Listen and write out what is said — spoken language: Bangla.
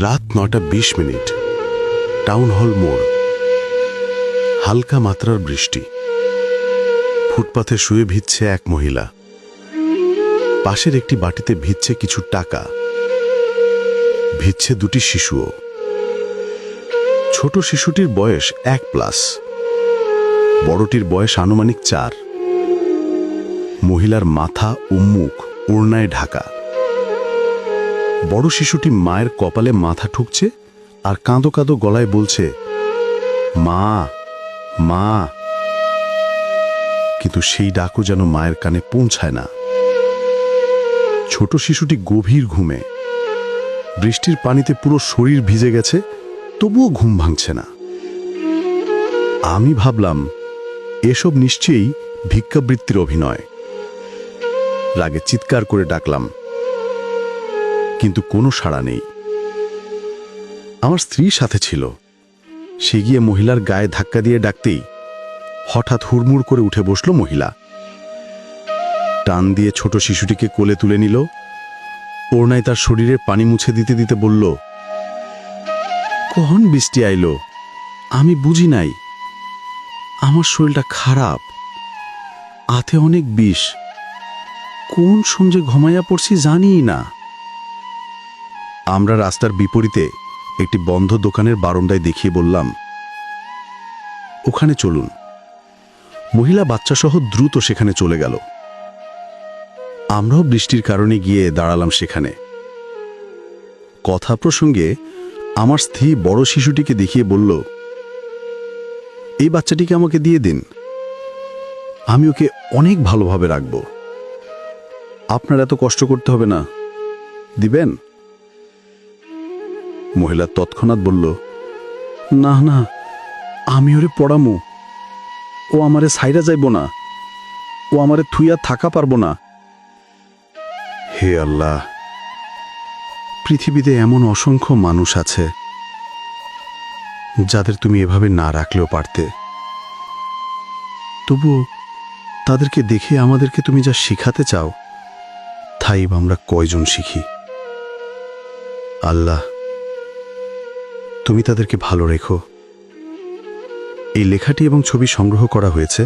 রাত নটা বিশ মিনিট। টাউন হল মোড়। হালকা মাত্রার বৃষ্টি। ফুটপাথে শুয়ে ভিজছে এক মহিলা। পাশের একটি বাটিতে ভিজছে কিছু টাকা। ভিজছে দুটি শিশুও। ছোট শিশুটির বয়স এক প্লাস। বড়টির বয়স আনুমানিক চার। মহিলার মাথা ও মুখ ওড়নায় ঢাকা। বড় শিশুটি মায়ের কপালে মাথা ঠুকছে আর কাঁদো কাঁদো গলায় বলছে, মা মা। কিন্তু সেই ডাকও যেন মায়ের কানে পৌঁছায় না। ছোট শিশুটি গভীর ঘুমে। বৃষ্টির পানিতে পুরো শরীর ভিজে গেছে, তবুও ঘুম ভাঙছে না। আমি ভাবলাম, এসব নিশ্চয়ই ভিক্ষাবৃত্তির অভিনয়। রাগে চিৎকার করে ডাকলাম কিন্তু কোনো সাড়া নেই। আমার স্ত্রী সাথে ছিল। সে গিয়ে মহিলার গায়ে ধাক্কা দিয়ে ডাকতেই হঠাৎ হুড়মুড় করে উঠে বসল মহিলা। টান দিয়ে ছোট শিশুটিকে কোলে তুলে নিল। ওড়নায় তার শরীরে পানি মুছে দিতে দিতে বলল, কখন বৃষ্টি আইলো? আমি বুঝি নাই। আমার শরীরটা খারাপ। আতে অনেক বিষ। কোন সঞ্জে ঘুমাইয়া পড়ছি জানিই না। আমরা রাস্তার বিপরীতে একটি বন্ধ দোকানের বারন্দায় দেখিয়ে বললাম, ওখানে চলুন। মহিলা বাচ্চাসহ দ্রুত সেখানে চলে গেল। আমরাও বৃষ্টির কারণে গিয়ে দাঁড়ালাম সেখানে। কথা প্রসঙ্গে আমার স্ত্রী বড় শিশুটিকে দেখিয়ে বলল, এই বাচ্চাটিকে আমাকে দিয়ে দিন। আমি ওকে অনেক ভালোভাবে রাখব। আপনার এত কষ্ট করতে হবে না। দিবেন? মহিলা তৎক্ষণাৎ বলল, না না, আমি ওরে পড়ামু। ও আমারে সাইরা যাইব না। ও আমারে থুইয়া থাকা পারব না। হে আল্লাহ, পৃথিবীতে এমন অসংখ্য মানুষ আছে যাদের তুমি এভাবে না রাখলেও পারতে। তবুও তাদেরকে দেখে আমাদেরকে তুমি যা শিখাতে চাও, তাই আমরা কয়জন শিখি? আল্লাহ তুমি তাদেরকে ভালো রেখো। এই লেখাটি এবং ছবি সংগ্রহ করা হয়েছে